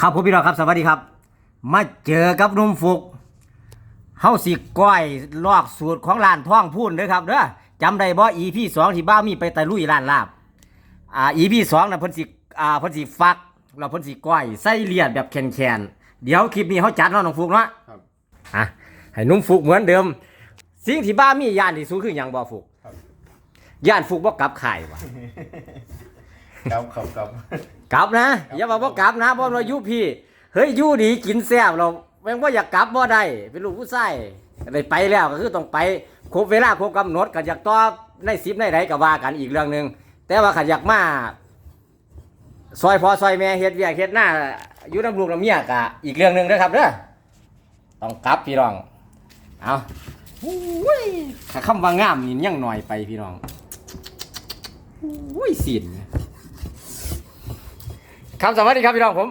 ครับผมพี่น้องครับสวัสดีครับ มาเจอกับหนุ่มฟุกเฮาสิก้อยลอกสูตรของร้านท่องพูนเด้อครับเด้อจำได้บ่ EP สองที่บ้าวมีไปตะลุยร้านลาบอ่า EP สองน่ะเพิ่นสิอ่าเพิ่นสิฟักแล้วเพิ่นสิก้อยใส่เลียดแบบแข็งๆเดี๋ยวคลิปนี้เฮาจัดเนาะน้องฟุกเนาะครับอะให้หนุ่มฟุกเหมือนเดิม สิ่งที่บ้าวมีย่านที่สุดคือหยังบ่ฟุกครับย่านฟุกบ่กลับข่ายว่ะครับครับครับ กลับนะอย่าบอกว่ากลับนะเพราะเราอยู่พี่เฮ้ยอยู่ดีกินแซ่บเราแม่งว่าอยากกลับบ่ได้เป็นลูกผู้ชายได้ไปแล้วก็คือต้องไปครบเวลาครบกำหนดก็อยากต่อในสิบในใดก็ว่ากันอีกเรื่องหนึ่งแต่ว่าขันอยากมาซอยพอซอยแม่เฮ็ดเวียกเฮ็ดหน้าอยู่น้ำลูกน้ำเมียกะอีกเรื่องหนึ่งนะครับเด้อต้องกลับพี่น้องเอาอุ้ยถ้าคำว่างามนี่ยังหน่อยไปพี่น้องอุ้ยสิน ครับสวัสดีครับพี่น้องผม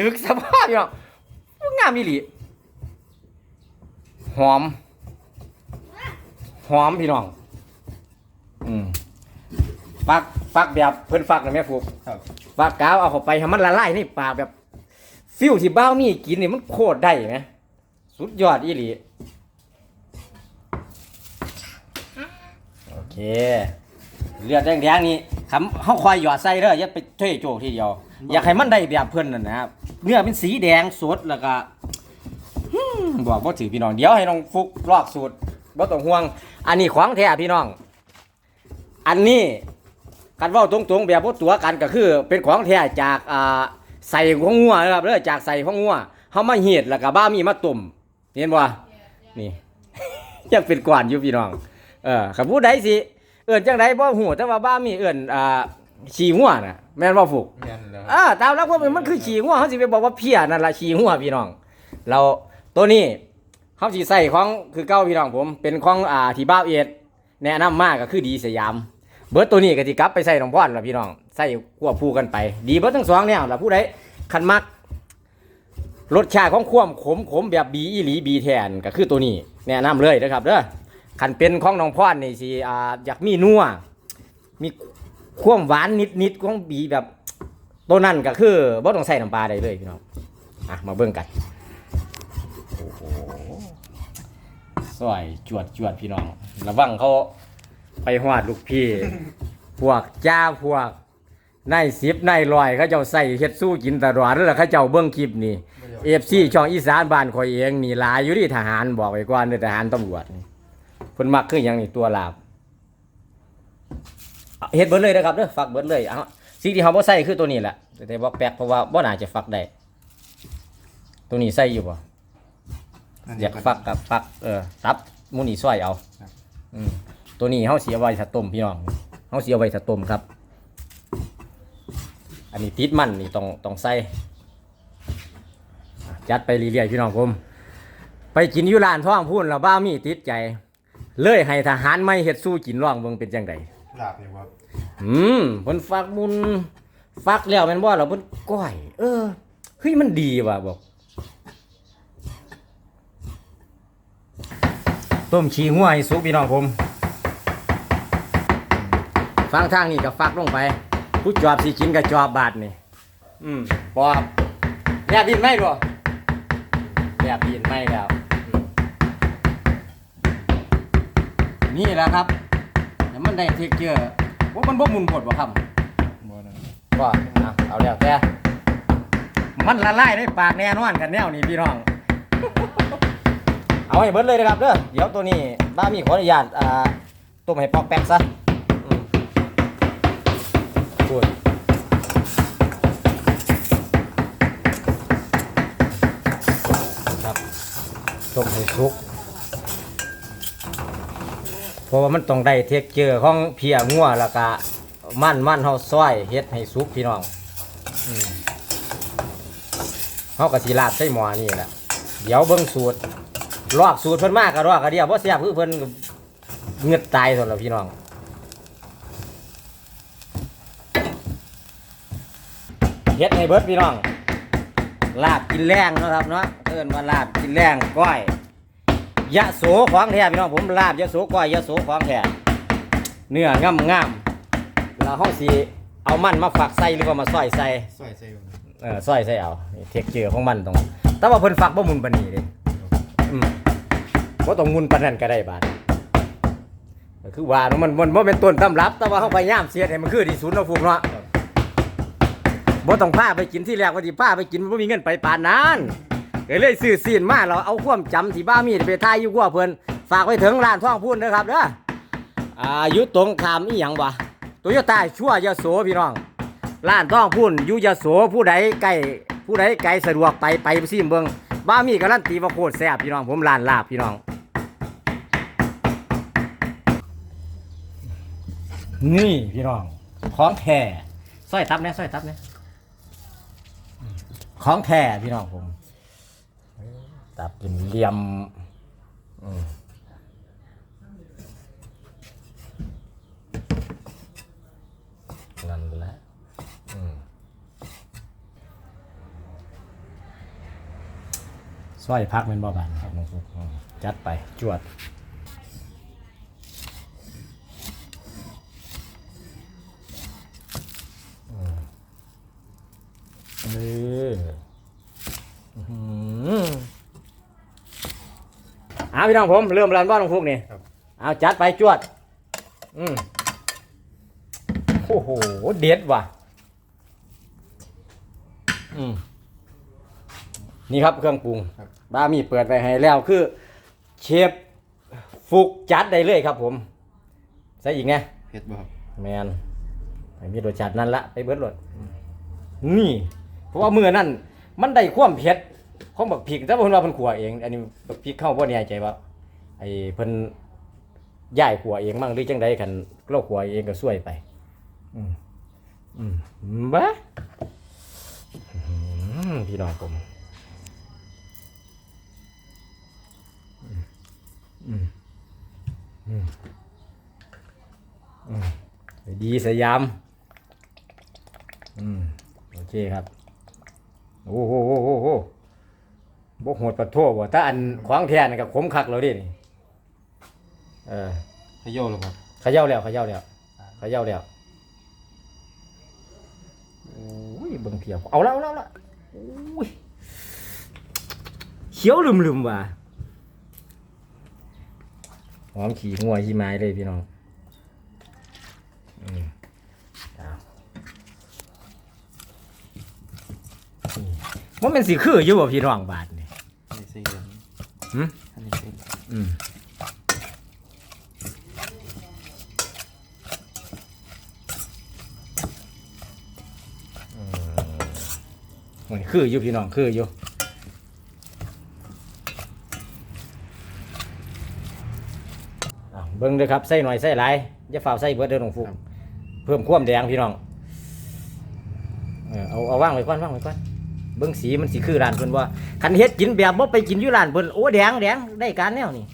ดึกสภาพพี่น้องงามอีหลีหอม หอมพี่น้อง อืมฟักฟักแบบเพิ่นฟักนะแม่ฟูกครับฟักกาวเอาเข้าไปให้มันละลายในปากแบบ ฟิวที่บ้าวมีกินนี่มันโคตรได้ไหมสุดยอดอีหลีโอเค เลือดแดงๆนี่คำเขาคอยหยอดใส่เด้ออย่าไปเทโจกทีเดียว อยากให้มันได้แบบเพิ่นนั่นนะครับเนื้อเป็นสีแดงสดแล้วก็บอกว่าถือพี่น้องเดี๋ยวให้น้องฟุกลอกสูตรบ่ต้องห่วง อันนี้ของแท้พี่น้อง อันนี้กันว่าตรงๆแบบบ่ตัวกันก็คือ เป็นของแท้จากอ่าใส่ของงัวนะครับเด้อจากใส่ของงัวเฮามาเฮ็ดแล้วก็บ้ามีมาต้มเห็นบ่นี่ยังเป็นกวนอยู่พี่น้อง เออคำพูดใดสิเอื่นจังไดบ่ฮู้แต่ว่าบ้ามีเอื่นอ่า ฉี่งัวน่ะแม่นบ่ฟุกแม่นแล้วอ่าตามแล้วพวกมันคือฉี่งัวเขาสิไปบอกว่าเพี้ยนั่นล่ะฉี่งัวพี่น้อง เราตัวนี้เขาสิใส่ของคือเก้าพี่น้องผม เป็นของอ่าที่บ้าวเอ็ดแนะนำมากก็คือดีสยาม เบิร์ดตัวนี้ก็สิกลับไปใส่น้องพ่อนล่ะพี่น้องใส่ควบคู่กันไป ดีเบิร์ดทั้งสองแนวล่ะผู้ใดคันมักรสชาติของความขมขมแบบบีอีหลีบีแทนก็คือตัวนี้แนะนำเลยนะครับเด้อคันเป็นของน้องพ่อนนี่สิอ่าอยากมีนัวมี ความหวานนิดๆของบีแบบตัวนั้นก็คือบ่ต้องใส่น้ำปลาได้เลยพี่น้องอะมาเบิ่งกันโอ้โหสวยจวดจวดพี่น้องระวังเขาไปหวาดลูกพี่ พวกจ้าพวกนายสิบนายลอยเขาเจ้าใส่เฮ็ดสู้กินตลอดแล้วเขาเจ้าเบิ่งคลิปนี่เอฟซีช่องอีสานบ้านข่อยเองนี่หลายอยู่ที่ทหารบอกไว้ก่อนเด้อทหารตำรวจนี่เพิ่นมักคือหยังนี่ตัวลาบ เอาเฮ็ดเบิดเลยนะครับเด้อฝากเบิดเลยเอาสิ่งที่เขาบ่ใส่คือตัวนี้แหละแต่บ่แปลกเพราะว่าบ่น่าจะฟักได้ตัวนี้ใส่อยู่บ่อยากฟักกับฟักเออซับหมูนี่ซอยเอาครับอืมตัวนี้เฮาเสียไว้ถ้าต้มพี่น้องเฮาเสียไว้ถ้าต้มครับ อันนี้ติดมันนี่ต้องต้องใส่อะจัดไปเรื่อยๆพี่น้องผมไปกินอยู่ร้านท้องพูนแล้วบ้ามีติดใจ เลยให้ทหารไม่เฮ็ดสู้กินร่องเบิ่งเป็นจังไดลาบนี่ครับ อืมเพิ่นฟักมุนฟักแล้วแม่นบ่ล่ะเพิ่นก้อย เออเฮ้ยมันดีว่ะบอกต้มชีงัวให้สุกพี่น้องผมฟังทางนี่ก็ฟักลงไป ผู้จอบสิกินกับจอบบาดนี่ อืมปอบแย่บินไหมบ่แย่บินไหมแล้วนี่แหละครับแต่มันได้เทคเจอร์ ว่ามันบ่หมุนกดบ่ครับบ่นะว่าเอาเอาแล้วแต่มันละลายในปากแน่นอนกันแนวนี้พี่น้อง เอาให้เบิดเลยนะครับเด้อเดี๋ยวตัวนี้บ้ามีขออนุญาตอ่าต้มให้ปอกแป๊กซะอืมพูดครับต้มให้สุกเพ ราะว่ามันต้องได้เทคเจอร์ของเพียงัวแล้วก็มันมันเฮาซอยเฮ็ดให้สุกพี่น้องอืมเฮาก็สิลาดใส่หม้อนี่แหละเดี๋ยวเบิ่งสูตรลอกสูตรเพิ่นมากก็ลอกก็เดียวเพราะเสียบคือเพิ่นก็เงือดตายส่วนเราพี่น้องเฮ็ดให้เบิดพี่น้องลาบกินแรงเนาะครับเนาะเอิ้นว่าลาบกินแรงก้อย ยะโสของแท้พี่น้องผมลาบยะโสก้อยยะโสของแท้เนื้องามงามๆแล้วเฮาสิเอามันมาฝักใส่หรือว่ามาซอยใส่ซอยใส่บ่อเออซอยใส่เอานี่เทคเจอร์ของมันตรงแต่ว่าเพิ่นฝักบ่หมุนปานนี้เด้อืมบ่ต้องหมุนปานนั้นก็ได้บาดก็คือว่าเนาะมันมันบ่เป็นต้นตำรับ แต่ว่าเฮาพยายามเสียดให้มันคือที่สุดเนาะฟุกเนาะบ่ต้องพาไปกินที่แรกว่าสิพาไปกินบ่มีเงินไปปานนั้น ก็เลยซื้อซีนมาเราเอาความจำที่บ้ามีไปทายอยู่กว่าเพิ่นฝากไว้ถึงร้านท่องพูนเด้อครับเด้ออายู่ตรงขามอีหยังวะโตโยต้าชั่วยโสพี่น้องร้านต้องพูนอยุยโสผู้ใดใกล้ผู้ใดไกลสะดวกไปไปซิมเบิงบ้ามีการันตีว่าโคตรแซ่บพี่น้องผมร้านลาบพี่น้อง นี่พี่น้อง ของแท้สร้อยทับเนี่ยสร้อยทับเนี่ยของแท้พี่น้องผม ตับเป็นเหลี่ยมนั่นแหละสร้อยพักเป็นบ่บานครับน้จัดไปจวดเอออื้อหือเอา พี่น้องผมเริ่มรันบ้านน้องฟุกนี่ครับ เอาจัดไปจวด อืมโอ้โหเด็ดว่ะ อืมนี่ครับเครื่องปรุงครับ บ้ามีเปิดไปให้แล้วคือ เชฟฟุกจัดได้เลยครับ ผมใส่อีกไง เผ็ดบ่ครับแมนให้มีรสชาตินั่นละไปเบิดรสนี่ เพราะว่ามือนั่นมันได้ความเผ็ด ของบักพริกแต่ว่าเพิ่นว่าเพิ่นขัวเอง อันนี้บักพริกเข้าบ่แน่ใจว่าไอ้เพิ่นย้ายขัวเองมั่งหรือจังใดคันเราขัวเองก็ช่วยไป อืมอืมบ้าอืมพี่น้องผมอืมอืมอืมดีสยาม อืม โอเคครับ โอ้โหโอ้โหโอ้โห บกโหดปัดโทษบ่ถ้าอันขวางแทนกับขมคักเราดินี่เออขย่อหรือครับเขย่าแล้วเขย่าแล้วเขย่าแล้วโอ้ยเบิ่งเพียวเอาแล้วเอาแล้วเอาแล้วโอ้ยเขียวลืมๆว่ะหอมขี่งัวขี่ไม้เลยพี่น้องอืมเอานี่มันเป็นสีคืออยู่บ่พี่น้องบาทนี่อันนี้เส้น หืมอันนี้เส้นอืมอืมโอ้ยคืออยู่พี่น้องคืออยู่อ้าวเบิ่งเด้อครับใส่หน่อยใส่หลายอย่าฝ่าใส่เบิดเด้อน้องฟุกเพิ่มความแดงพี่น้องเออเอาเอาว่างไว้ก่อนว่างไว้ก่อน เบิ่งสีมันสีคือร้านเพิ่นว่าคันเฮ็ดกินแบบบ่ไปกินอยู่ร้านเพิ่นโอ้แดงแดงได้การแนวนี่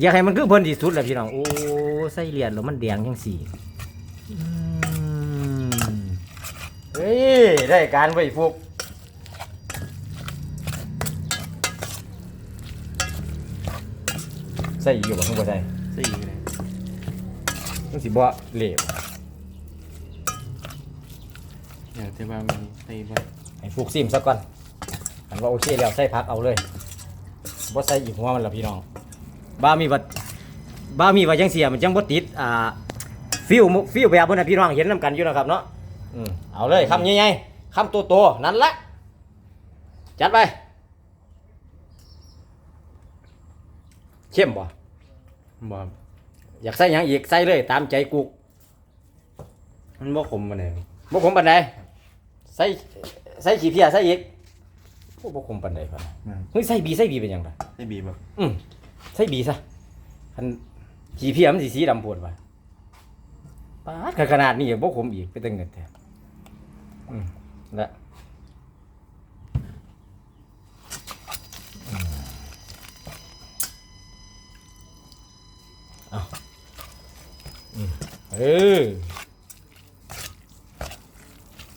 อยากให้มันคือเพิ่นที่สุดแหละพี่น้องโอ้ใส่เหรียญแล้วมันแดงจังสีอืมเฮ้ยได้การไว้ยฟุกใส่อยู่บ่ทุกบ่ใส่สี่เลยมันสิบ่เหลว อย่างที่ว่ามันใส่บ่ให้ฟุกซิมซะก่อนอันว่าโอเคแล้วใส่พักเอาเลยบ่ใส่อีกหัวมันละพี่น้อง บ้ามีว่าบ้ามีว่าจังเสียมันจังบ่ติด อ่า ฟิวมุฟิวแบบเพิ่นน่ะพี่น้องเห็นนํกันอยู่นะครับเนาะ อืมเอาเลยคำใหญ่ๆคำโตๆนั่นละจัดไปเข้มบ่บ่ครับอยากใส่หยังอีกใส่เลย ตามใจกุกมันบ่ขมปานใดบ่ขมปานใด ใส่ใส่ขี้เพียใส่อีกโอ้บ่ขมปานใดครับอืม เฮ้ยใส่บีใส่บีเป็นหยังไงใส่บีบ่อืมใส่บีซะคันขี้เพียมันสีสีดำปวดว่ะปาดขนาดนี้ยังบ่ขมอีกไปตั้งเงินแท้อืมและอืมเอาอืมเออ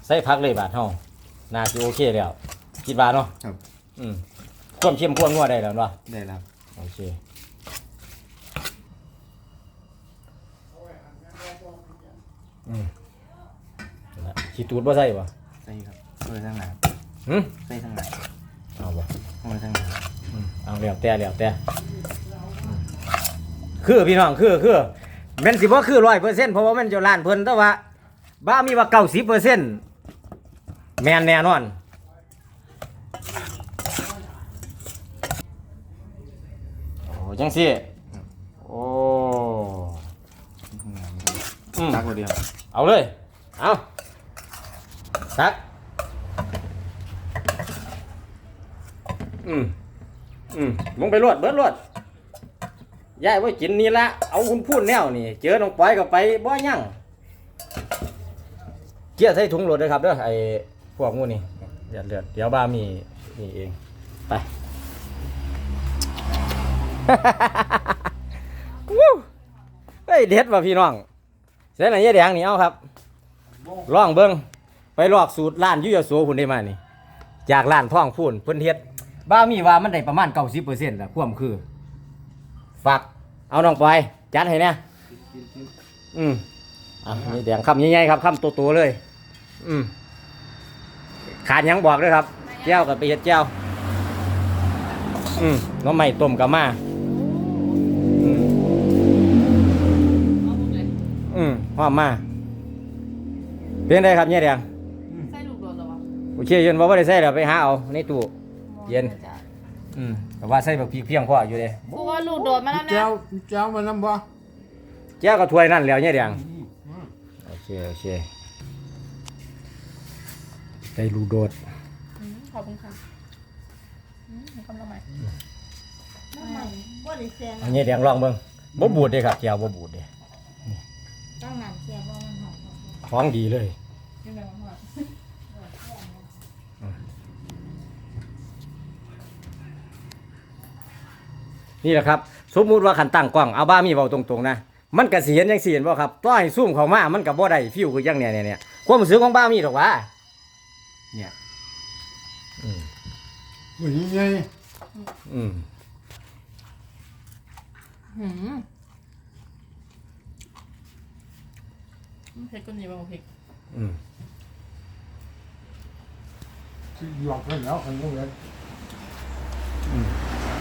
ใส่พักเลยบาทเฮาน่าสิโอเคแล้วคิดว่าเนาะครับ อืมความเข้มข้นงัวได้แล้วเนาะได้แล้วครับโอเคอืมนั่นแหละขี้ตูดบ่ใส่บ่ใส่ครับเอาไว้ทั้งหน้าหึใส่ทั้งหน้าเอาบ่เอาไว้ทั้งหน้าอืมเอาแล้วแต่แล้วแต่อืมคือพี่น้องคือคือแม่นสิบ่คือ100%เพราะว่ามันเจ้าล้านเพิ่นแต่ว่าบ้ามีว่า90% แม่นแน่นอนโอ้จังสิโอ้ทั้งหน้าอืมตักตัวเดียวเอาเลย เอาซักอืมอืมลงไปรวดเบิดรวดยายว่ากินนี่ละเอาคุณพูดแนวนี่เจอน้องปอยก็ไปบ่ยั่งเกี่ยใส่ถุงรถเลยครับเด้อไอ้ พวกงูนี่เดือดเดือดเดี๋ยวบ้ามีนี่เอง ไป วู้เฮ้ยเด็ดว่ะพี่น้องเส้นไหนยายแดงนี่เอาครับลองเบิ้งไปลอกสูตรร้านยุยโสพุ่นได้มานี่จากร้านท่องพูนเพิ่นเฮ็ดบ้ามีว่ามันได้ประมาณ90%ละความคือฝากเอาน้องไปจัดให้แน่อืมอะนี่แดงคำใหญ่ๆครับคำโตๆเลย อืม ขาดหยังบอกด้วยครับแจ้วกับไปเฮ็ดแจ้วอืมน้องใหม่ต้มกับมาอืมเอาหมดเลยอืมหอมมาเป็นไงครับเนี่ยแดงใส่ลูกโดนเหรอวะโอเคเย็นบอกว่าได้ใส่แล้วไปหาเอาในตู้ เย็นจ้ะอืมแต่ว่าใส่แบบพริกเพียงพออยู่เลยกูว่าลูกโดดมาแล้วนะ เจ้าเจ้ามันน้ำบ่ แจ้วก็ถ้วยนั่นแล้วเนี่ยแดงโอเคโอเค ได้รูโดด อืมขอบคุณค่ะอืมมีคนละไหมน้ำมันบ่ได้แซงอันนี้แดงลองเบิ่งบ่บูดเด้ครับแจ้วบ่บูดเด้ตั้งนานแค่บ่มันหอมของดีเลยนี่แม่มานี่แหละครับ สมมุติว่าขันตั้งกล้องเอาบ้ามีเบาตรงๆนะมันก็สิเห็นจังสิเห็นบ่ครับต้อยซูมเข้ามามันก็บ่ได้ฟิวคือจังเนี่ยเนี่ยเนี่ยความรู้สึกของบ้ามีดอกว่า เนี่ยอืมวันนี้ไงอืมหืมเผ็ดก็ดีบ้างเผ็ดอืมที่หลอกกันแล้วคนพวกนั้น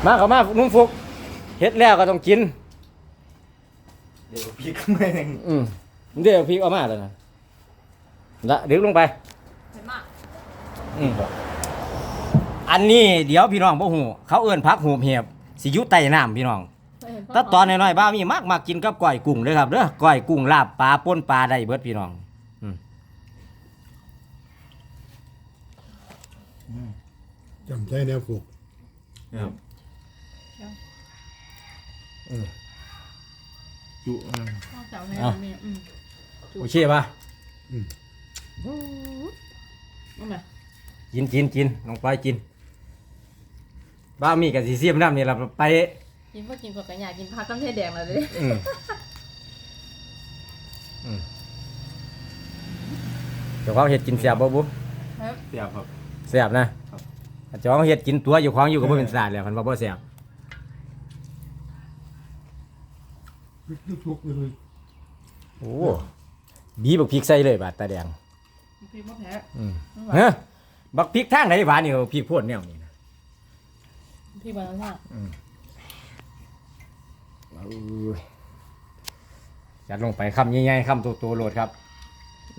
มาเข้ามานุ่มฟุกเฮ็ดแล้วก็ต้องกิน เดี๋ยวพริกไม่หนึ่งอืมเดี๋ยวพริกเอามาแล้วนะละดึกลงไปเผ็ดมาก อืมอันนี้เดี๋ยวพี่น้องบ่ฮู้เขาเอิ้นผักหูบเหียบสิอยู่ใต้น้ำพี่น้องเคยเห็นแต่ตอนน้อยๆบ้ามีมากมากินกับก้อยกุ้งเด้อครับเด้อก้อยกุ้งลาบปลาป่นปลาได้เบิดพี่น้องอืมจำใจแนวผูกครับอืมจุเออข้าวแถวในเอานี้อืมโอเคป่ะเอาไหม กินกินกินลงไปกิน บ้ามีกับสีเสียมน้ำนี่เราไปกินพวกกินกว่ากันอยากกินผักต้มเทศแดงเลยดิอืมอืมเจ้าของเห็ดกินเสียบบ่บุเสียบครับเสียบนะครับเจ้าของเห็ดกินตัวอยู่ของอยู่ก็บ่เป็นสาดแล้วคันว่าบ่เสียบทุกๆเลยโอ้บีบักพริกใส่เลยบาดตาแดงพี่มะแพ้อืมเฮ้ย บักพริกทางไหนหวานนี่เอาพริกโพดแนวนี่นะพี่บานาน่าเอายัดลงไปคำใหญ่ๆคำโตๆโหลดครับ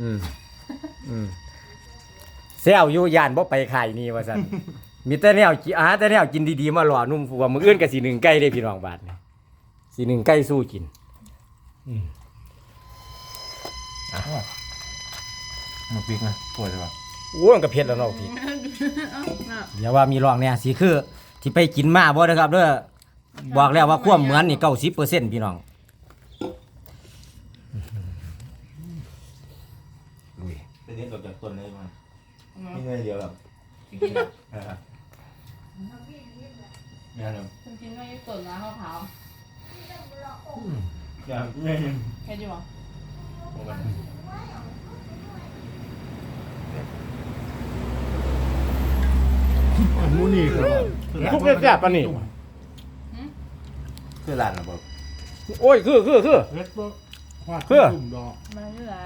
อืมอืมเซลอยู่ย่านบ่ไปขายนี่ว่าซั่นมีแต่แนวกินอาหารแต่แนวกินดีๆมาหล่อนุ่มฟัวมื้ออื่นก็สิหนึ่งไก่ได้พี่น้องบาดนี่สิหนึ่งไก่สู้กินมาพริกนะปวดใช่ปะ โอ้มันก็เผ็ดแล้วเนาะพี่อย่าว่ามีรองเนี่ยสิคือที่ไปกินมาบ่นะครับเด้อบอกแล้วว่าความเหมือนนี่90%พี่น้องลุยเป็นเด็ดออกจากต้นเลยมันนี่เงยเดียวครับกินแบบนะครับงานครับคุณกินไม่ได้ส่วนนะข้าวเผางานเงยแค่ดีวะ ตรงกันอันนู้นนี่ก็ทุกเรื่องแซ่บปานนี้คือร้านนะครับโอ้ยคือคือคือเฮ็ดบ่ฮอดเพื่อตุ่มดอกมานี่แหละ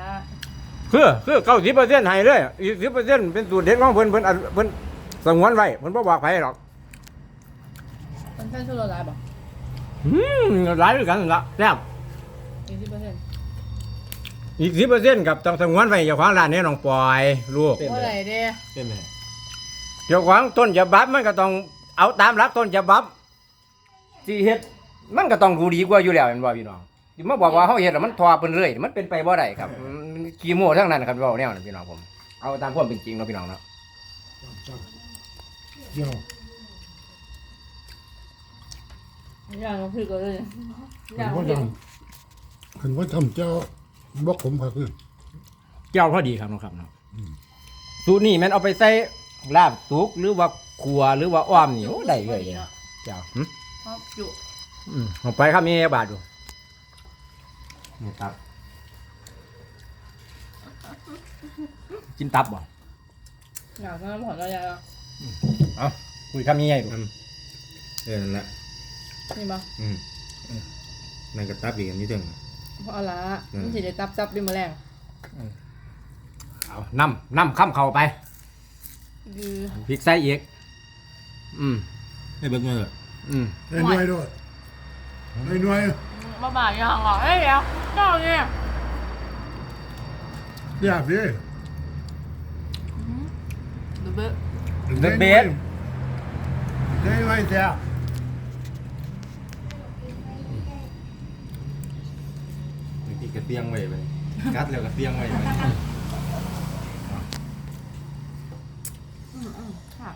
คือคือเก้าสิบเปอร์เซ็นต์ให้เลยอีกสิบเปอร์เซ็นต์เป็นสูตรเด็ดของเพิ่นเพิ่นอันเพิ่นสงวนไว้เพิ่นบ่บอกใครหรอกมันแค่ชั่วโมงละบอกอืมหลายด้วยกันละแซ่บยี่สิบเปอร์เซ็นต์อีกสิบเปอร์เซ็นต์กับต้องสงวนไว้เจ้าของร้านนี้น้องปอยลูกเมื่อไหร่เด้เป็นไหม เจ้าของต้นฉบับมันก็ต้องเอาตามหลักต้นฉบับที่เฮ็ดมันก็ต้องดูดีกว่าอยู่แล้วแม่นบ่พี่น้องสิมาบอกว่าเฮาเฮ็ดแล้วมันทอเพิ่นเรื่อยมันเป็นไปบ่ได้ครับมันขี้โม้ทั้งนั้นครับเว้าแนวนั้นพี่น้องผมเอาตามความเป็นจริงเนาะพี่น้องเนาะเดี๋ยวอย่างเราพี่ก็เลยอขัย่างนว่าพี่ทำขันว่าทำเจ้าบอกผมค่ะคือเจ้าพอดีครับน้องครับเนาะสูตรนี้แม่นเอาไปใส่ ลาบสุกหรือว่าขัวหรือว่าอ้อมนี่โอ้ได้เลยเนี่ยเจ้าหึชอบจุอืมเอาไปครับมีบาทดูนี่ตับ กินตับบ่อยากน้ำผ่อนอะไรอะเอาคุยคำนี้ไงดูเออนั่นแหละนี่บ่อืมนั่นก็ตับอีกอันนี้ถึง เพราะอะไรอืมมันสิได้ตับซับด้วยแมลงเอาน้ำน้ำข้ามเข้าไป คือพริกใส่อีกอืมให้เบิกเงินเลย อืมไอ้หน่วยด้วยไอ้หน่วยบ้าบ่ายยังอะเอ้ยเดี๋ยวเจ้าเนี่ยอยากดิดูเบ้อเดอะเบสได้หน่วยแท้บางทีกระเตียงไว้ไปกัดแล้วกระเตียงไว้ไป ค่ะ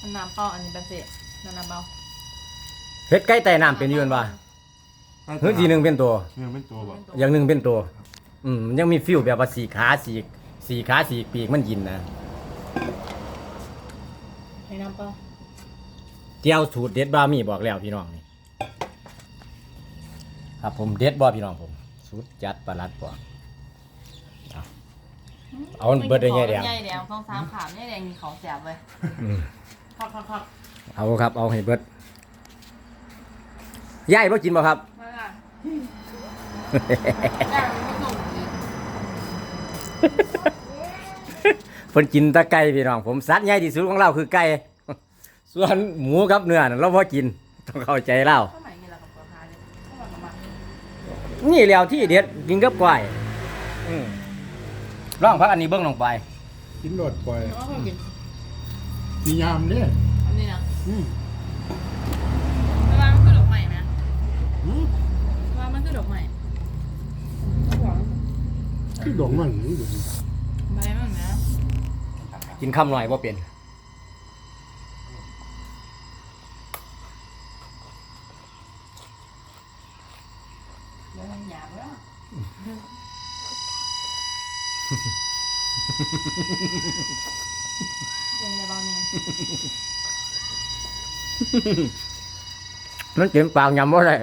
อันน้ำเปล่าอันนี้เป็นเศษน้ำเปล่าเฮ็ดไก่ไต่น้ำเป็นอยืนว่าเฮ้ยทีหนึ่งเป็นตัวเงินเป็นตัวบ่อย่างหนึ่งเป็นตัว อืมมันยังมีฟิลแบบว่าสีขาสีสีขาสีปีกมันยินนะให้น้ำเปล่าเจียวสูตรเด็ดบามีบอกแล้วพี่น้องนี่ครับผมเด็ดบ่พี่น้องผมสูตรจัดประหลัดบ่เอ เอาเบิดได้ไงเดียว ใหญ่เดียวต้องสามขามใหญ่แดงมีของแสบเลยอืมครับครับครับเอาครับ เอาให้เบิดยายบ่กินบ่ครับ มาค่ะย่างไม่ส่งอีกเพิ่นกินแตะไก่พี่น้องผมสัตว์ใหญ่ที่สุดของเราคือไก่ ส่วนหมูกับเนื้อน่ะเราบ่กิน ต้องเข้าใจเราเข้ามาอย่างนี้แหละกับตัวท้ายเลยเข้ามากับมานี่แล้วที่เด็ดกินกับก้อยอืม ลองพักอันนี้เบิ่งลงไป กินหลอดปล่อยแล้วก็กินมียามเนี่ยอันนี้นะอืมเวลามันคือดอกไม้ไหมอืมเวลามันคือดอกไม้หวังคือดอกมันนี่ดอกใบมันนะกินคำหน่อยบ่เป็นเดี๋ยวมันหยาบแล้ว เป็นไงบ้างเนี่ยมันเต็มปากยำบ่ได้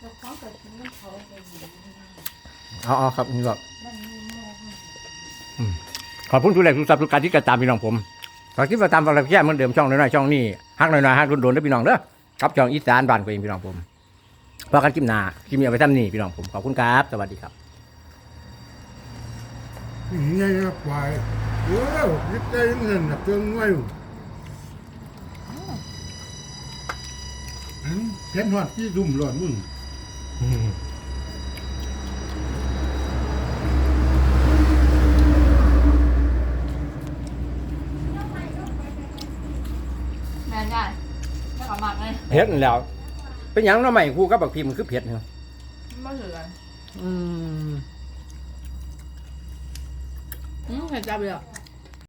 แล้วเขาก็กินน้ำเขาไปอยู่เอาเอาครับนี่บอกขอบคุณทุกแรงทุกทรัพย์ทุกการที่กระตามพี่น้องผมฝากที่ติดตามฝากแค่เหมือนเดิมช่องน้อยๆช่องนี้ฮักน้อยๆฮักโดนๆเด้อพี่น้องเด้อครับช่องอีสานบ้านกูเองพี่น้องผม พอกันคลิปหน้าคลิปนี้เอาไปทำนี่พี่น้องผมขอบคุณครับ สวัสดีครับนี่ไงครับปล่อยเออยึดใจเงินแบบเติมหน่วยอันเห็นหอดที่ดุ่มหลอดมึงแมนได้ถ้ากับหมักเลยเผ็ดนั่นแหล้ว เป็นหยังเน้อใหม่ครูกับบักพิมพ์คือเผ็ดเนาะไม่ถือกันอืมอืมเห็นจับเลยอะ